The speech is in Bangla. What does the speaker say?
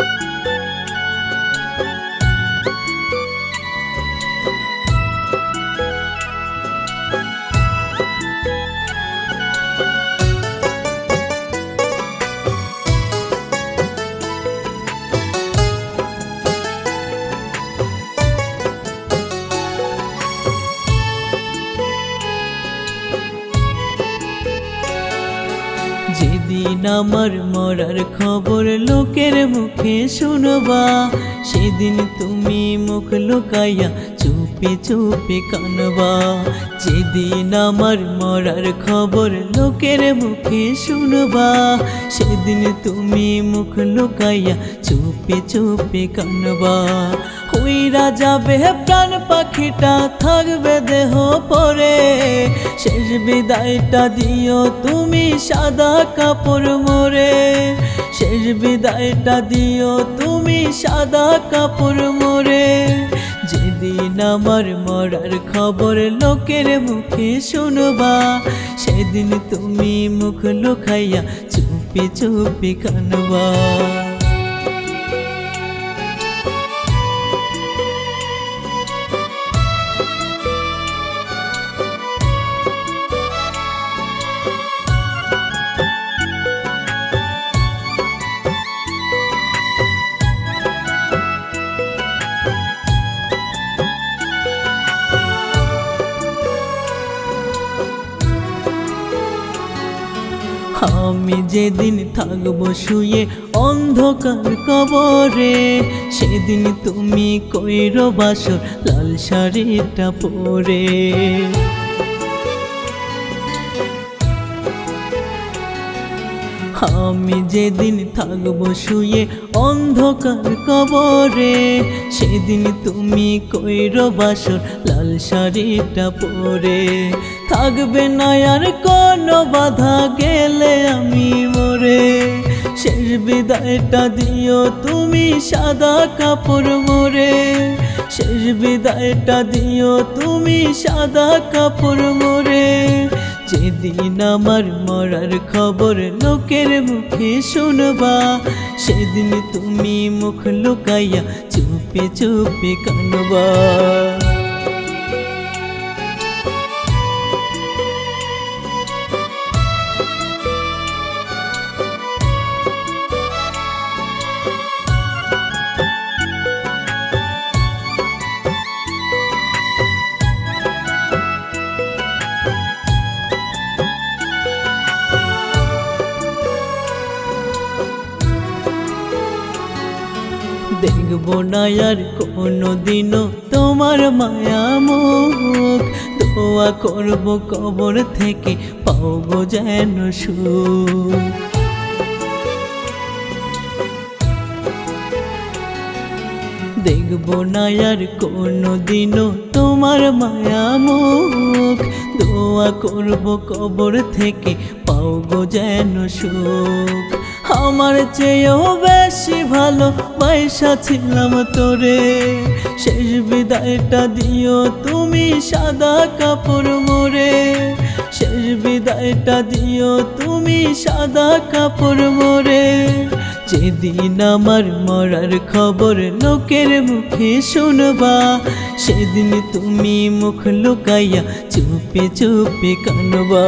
you যেদিন আমার মরার খবর লোকের মুখে শুনবা সেদিন তুমি মুখ লুকাইয়া চুপি চুপি কানবা। যেদিন আমার মরার খবর লোকের মুখে শুনবা, সেদিন তুমি মুখ লুকাইয়া চুপি চুপি কানবা। হইরা যাবে প্রাণ পাখিটা, থাকবে দেহ পরে। শেষ বিদায়টা দিও তুমি সাদা কাপড় মোরে শেষ বিদায়টা দিও তুমি সাদা কাপড় মোরে যেদিন আমার মরার খবর লোকের মুখে শুনবা সেদিন তুমি মুখ লুকাইয়া চুপি চুপি কানবা। আমি যেদিন থাকব শুয়ে অন্ধকার কবরে সেদিন তুমি কইর বাসর লাল শাড়িটা পরে। আমি যেদিন থাকব শুয়ে অন্ধকার কবরে, সেদিন তুমি কইর বাসর লাল শাড়িটা পরে। থাকবে না আর কোনো বাধা গেলে আমি মরে। শেষ বিদায়টা দিও তুমি সাদা কাপড় মোরে শেষ বিদায়টা দিও তুমি সাদা কাপড় মোরে যেদিন আমার মরার খবর লোকের মুখে শুনবা সেদিন তুমি মুখ লুকাইয়া চুপে চুপে কানবা। দেখব না আর কোনো দিনও তোমার মায়া মুখ। দোয়া করব কবর থেকে গো যেন সুখ। দেখব না আর কোনো দিনও তোমার মায়া মুখ। দোয়া করব কবর থেকে পাও যেন সুখ। আমার চেয়েও বেশি ভালো পয়সা ছিলাম তোরে। শেষ বিদায়টা দিও তুমি সাদা কাপড় মোরে শেষ বিদায়টা দিও তুমি সাদা কাপড় মোরে যেদিন আমার মরার খবর লোকের মুখে শুনবা, সেদিন তুমি মুখ লুকাইয়া চুপে চুপে কানবা।